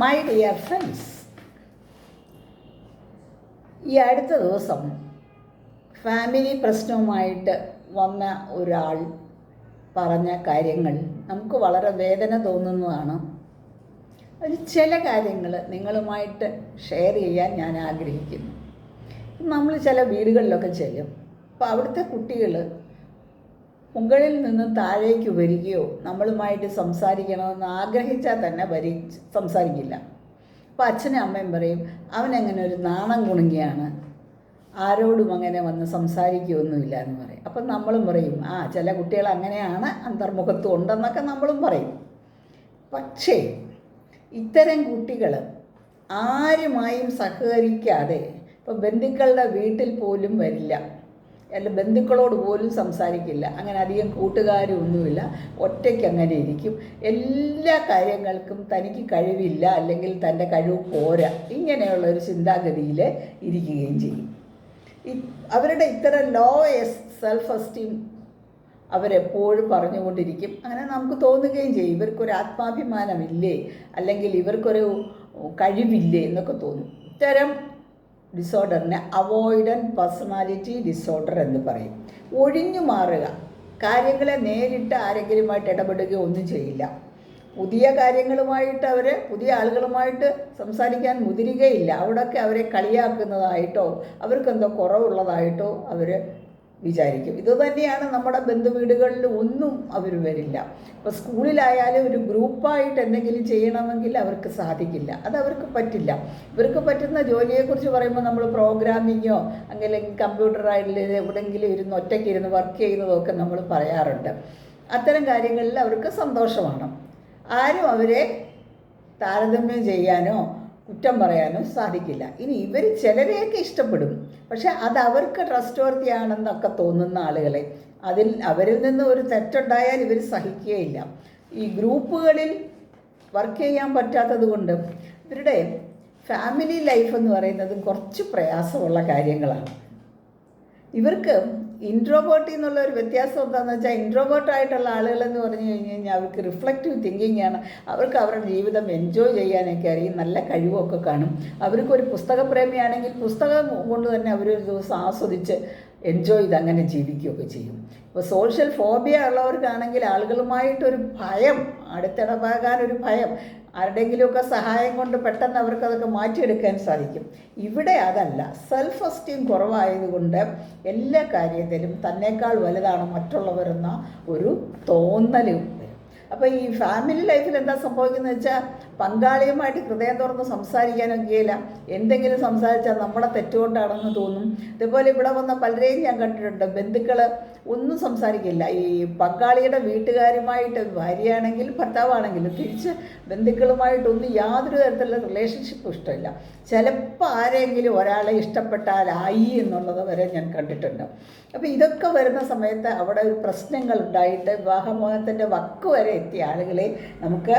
My dear friends ഈ അടുത്ത ദിവസം ഫാമിലി പ്രശ്നവുമായിട്ട് വന്ന ഒരാൾ പറഞ്ഞ കാര്യങ്ങൾ നമുക്ക് വളരെ വേദന തോന്നുന്നതാണ്. അതിൽ ചില കാര്യങ്ങൾ നിങ്ങളുമായിട്ട് ഷെയർ ചെയ്യാൻ ഞാൻ ആഗ്രഹിക്കുന്നു. നമ്മൾ ചില വീടുകളിലൊക്കെ ചെല്ലും. അപ്പോൾ അവിടുത്തെ കുട്ടികൾ മുകളിൽ നിന്ന് താഴേക്ക് വരികയോ നമ്മളുമായിട്ട് സംസാരിക്കണമെന്ന് ആഗ്രഹിച്ചാൽ തന്നെ വരി സംസാരിക്കില്ല. അപ്പോൾ അച്ഛനും അമ്മയും പറയും അവനങ്ങനെ ഒരു നാണം കുണുങ്ങിയാണ്. ആരോടും അങ്ങനെ വന്ന് സംസാരിക്കുകയൊന്നുമില്ല എന്ന് പറയും. അപ്പം നമ്മളും പറയും ആ ചില കുട്ടികൾ അങ്ങനെയാണ് അന്തർമുഖത്വം ഉണ്ടെന്നൊക്കെ നമ്മളും പറയും. പക്ഷേ ഇത്തരം കുട്ടികൾ ആരുമായും സഹകരിക്കാതെ ഇപ്പോൾ ബന്ധുക്കളുടെ വീട്ടിൽ പോലും വരില്ല. അല്ല ബന്ധുക്കളോട് പോലും സംസാരിക്കില്ല. അങ്ങനെ അധികം കൂട്ടുകാരും ഒന്നുമില്ല ഒറ്റയ്ക്ക് അങ്ങനെ ഇരിക്കും. എല്ലാ കാര്യങ്ങൾക്കും തനിക്ക് കഴിവില്ല അല്ലെങ്കിൽ തന്റെ കഴിവ് പോരാ. ഇങ്ങനെയുള്ള ഒരു ചിന്താഗതിയിൽ ഇരിക്കുകയും ചെയ്യും. അവരുടെ ഇത്തരം ലോ സെൽഫ് എസ്റ്റീം അവരെപ്പോഴും പറഞ്ഞുകൊണ്ടിരിക്കും. അങ്ങനെ നമുക്ക് തോന്നുകയും ചെയ്യും ഇവർക്കൊരു ആത്മാഭിമാനമില്ലേ? അല്ലെങ്കിൽ ഇവർക്കൊരു കഴിവില്ലേ എന്നൊക്കെ തോന്നും. ഇത്തരം ഡിസോർഡറിനെ അവോയ്ഡൻ പേഴ്സണാലിറ്റി ഡിസോർഡർ എന്ന് പറയും. ഒഴിഞ്ഞു മാറുക. കാര്യങ്ങളെ നേരിട്ട് ആരെങ്കിലുമായിട്ട് ഇടപെടുകയോ ഒന്നും ചെയ്യില്ല. പുതിയ കാര്യങ്ങളുമായിട്ട് അവർ പുതിയ ആളുകളുമായിട്ട് സംസാരിക്കാൻ മുതിരുകയില്ല. അവിടെയൊക്കെ അവരെ കളിയാക്കുന്നതായിട്ടോ അവർക്കെന്തോ കുറവുള്ളതായിട്ടോ അവർ വിചാരിക്കും. ഇതുതന്നെയാണ് നമ്മുടെ ബന്ധുവീടുകളിൽ ഒന്നും അവർ വരില്ല. ഇപ്പോൾ സ്കൂളിലായാലും ഒരു ഗ്രൂപ്പായിട്ട് എന്തെങ്കിലും ചെയ്യണമെങ്കിൽ അവർക്ക് സാധിക്കില്ല. അത് അവർക്ക് പറ്റില്ല. ഇവർക്ക് പറ്റുന്ന ജോലിയെക്കുറിച്ച് പറയുമ്പോൾ നമ്മൾ പ്രോഗ്രാമിങ്ങോ അല്ലെങ്കിൽ കമ്പ്യൂട്ടറായിട്ട് എവിടെയെങ്കിലും ഇരുന്ന് ഒറ്റയ്ക്ക് ഇരുന്ന് വർക്ക് ചെയ്യുന്നതൊക്കെ നമ്മൾ പറയാറുണ്ട്. അത്തരം കാര്യങ്ങളിൽ അവർക്ക് സന്തോഷമാണ്. ആരും അവരെ താരതമ്യം ചെയ്യാനോ കുറ്റം പറയാനും സാധിക്കില്ല. ഇനി ഇവർ ചിലരെയൊക്കെ ഇഷ്ടപ്പെടും. പക്ഷെ അത് അവർക്ക് ട്രസ്റ്റ് വർത്തിയാണെന്നൊക്കെ തോന്നുന്ന ആളുകളെ അതിൽ അവരിൽ നിന്ന് ഒരു തെറ്റുണ്ടായാൽ ഇവർ സഹിക്കുകയില്ല. ഈ ഗ്രൂപ്പുകളിൽ വർക്ക് ചെയ്യാൻ പറ്റാത്തത് കൊണ്ട് ഇവരുടെ ഫാമിലി ലൈഫ് എന്ന് പറയുന്നത് കുറച്ച് പ്രയാസമുള്ള കാര്യങ്ങളാണ്. ഇവർക്ക് ഇൻട്രോവേർട്ടിൽ എന്നുള്ള ഒരു വ്യത്യാസം എന്താണെന്ന് വെച്ചാൽ ഇൻട്രോവേർട്ട് ആയിട്ടുള്ള ആളുകളെന്ന് പറഞ്ഞു കഴിഞ്ഞ് കഴിഞ്ഞാൽ അവർക്ക് റിഫ്ലക്റ്റീവ് തിങ്കിങ് ആണ്. അവർക്ക് അവരുടെ ജീവിതം എൻജോയ് ചെയ്യാനൊക്കെ അറിയും നല്ല കഴിവൊക്കെ കാണും. അവർക്കൊരു പുസ്തകപ്രേമിയാണെങ്കിൽ പുസ്തകം കൊണ്ട് തന്നെ അവരൊരു ദിവസം ആസ്വദിച്ച് എൻജോയ് ചെയ്ത് അങ്ങനെ ജീവിക്കുകയൊക്കെ ചെയ്യും. ഇപ്പോൾ സോഷ്യൽ ഫോബിയ ഉള്ളവർക്കാണെങ്കിൽ ആളുകളുമായിട്ടൊരു ഭയം അടുത്തിടപാകാനൊരു ഭയം. ആരുടെയെങ്കിലുമൊക്കെ സഹായം കൊണ്ട് പെട്ടെന്ന് അവർക്കതൊക്കെ മാറ്റിയെടുക്കാൻ സാധിക്കും. ഇവിടെ അതല്ല സെൽഫ് എസ്റ്റീം കുറവായതുകൊണ്ട് എല്ലാ കാര്യത്തിലും തന്നേക്കാൾ വലുതാണ് മറ്റുള്ളവരെന്ന ഒരു തോന്നലും അപ്പോൾ ഈ ഫാമിലി ലൈഫിൽ എന്താ സംഭവിക്കുന്നത് വെച്ചാൽ പങ്കാളിയുമായിട്ട് ഹൃദയം തുറന്ന് സംസാരിക്കാനൊക്കെയില്ല എന്തെങ്കിലും സംസാരിച്ചാൽ നമ്മുടെ തെറ്റുകൊണ്ടാണെന്ന് തോന്നും. ഇതുപോലെ ഇവിടെ വന്ന പലരെയും ഞാൻ കണ്ടിട്ടുണ്ട്. ബന്ധുക്കൾ ഒന്നും സംസാരിക്കില്ല. ഈ പങ്കാളിയുടെ വീട്ടുകാരുമായിട്ട് ഭാര്യയാണെങ്കിൽ ഭർത്താവാണെങ്കിലും തിരിച്ച് ബന്ധുക്കളുമായിട്ടൊന്നും യാതൊരു തരത്തിലുള്ള റിലേഷൻഷിപ്പും ഇഷ്ടമില്ല. ചിലപ്പോൾ ആരെങ്കിലും ഒരാളെ ഇഷ്ടപ്പെട്ടാലായി എന്നുള്ളത് വരെ ഞാൻ കണ്ടിട്ടുണ്ട്. അപ്പോൾ ഇതൊക്കെ വരുന്ന സമയത്ത് അവിടെ ഒരു പ്രശ്നങ്ങൾ ഉണ്ടായിട്ട് വിവാഹമോഹത്തിന്റെ വക്ക് വരെ എത്തിയ ആളുകളെ നമുക്ക്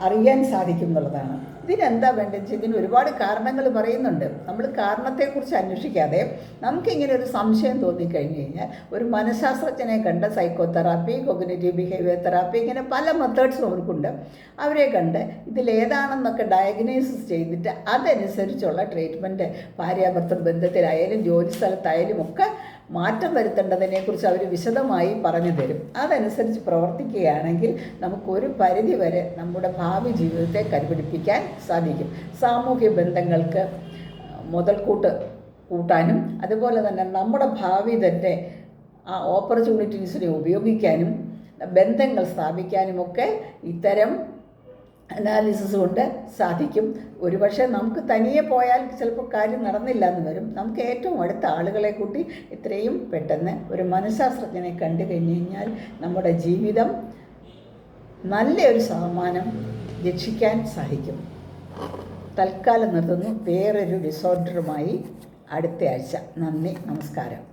അറിയാൻ സാധിക്കും എന്നുള്ളതാണ്. ഇതിനെന്താ വേണ്ടത് ഇതിന് ഒരുപാട് കാരണങ്ങൾ പറയുന്നുണ്ട്. നമ്മൾ കാരണത്തെക്കുറിച്ച് അന്വേഷിക്കാതെ നമുക്കിങ്ങനെ ഒരു സംശയം തോന്നിക്കഴിഞ്ഞ് കഴിഞ്ഞാൽ ഒരു മനഃശാസ്ത്രജ്ഞനെ കണ്ട് psychotherapy cognitive behaviour therapy ഇങ്ങനെ പല മെത്തേഡ്സും അവർക്കുണ്ട് അവരെ കണ്ട് ഇതിലേതാണെന്നൊക്കെ ഡയഗ്നോസിസ് ചെയ്തിട്ട് അതനുസരിച്ചുള്ള ട്രീറ്റ്മെന്റ് ഭാര്യാഭർത്തൃ ബന്ധത്തിലായാലും ജോലി സ്ഥലത്തായാലും ഒക്കെ മാറ്റം വരുത്തേണ്ടതിനെക്കുറിച്ച് അവർ വിശദമായി പറഞ്ഞു തരും. അതനുസരിച്ച് പ്രവർത്തിക്കുകയാണെങ്കിൽ നമുക്കൊരു പരിധി വരെ നമ്മുടെ ഭാവി ജീവിതത്തെ കരുപിടിപ്പിക്കാൻ സാധിക്കും. സാമൂഹ്യ ബന്ധങ്ങൾക്ക് മുതൽക്കൂട്ട് കൂട്ടാനും അതുപോലെ തന്നെ നമ്മുടെ ഭാവി തന്നെ ആ ഓപ്പർച്യൂണിറ്റീസിനെ ഉപയോഗിക്കാനും ബന്ധങ്ങൾ സ്ഥാപിക്കാനുമൊക്കെ ഇത്തരം അനാലിസിസ് കൊണ്ട് സാധിക്കും. ഒരുപക്ഷെ നമുക്ക് തനിയെ പോയാൽ ചിലപ്പോൾ കാര്യം നടന്നില്ല എന്ന് വരും. നമുക്ക് ഏറ്റവും അടുത്ത ആളുകളെ കൂട്ടി ഇത്രയും പെട്ടെന്ന് ഒരു മനഃശാസ്ത്രജ്ഞനെ കണ്ടു കഴിഞ്ഞു കഴിഞ്ഞാൽ നമ്മുടെ ജീവിതം നല്ലൊരു ശതമാനം രക്ഷിക്കാൻ സാധിക്കും. തൽക്കാലം നിർത്തുന്നു. വേറൊരു ഡിസോർഡറുമായി അടുത്ത ആഴ്ച. നന്ദി. നമസ്കാരം.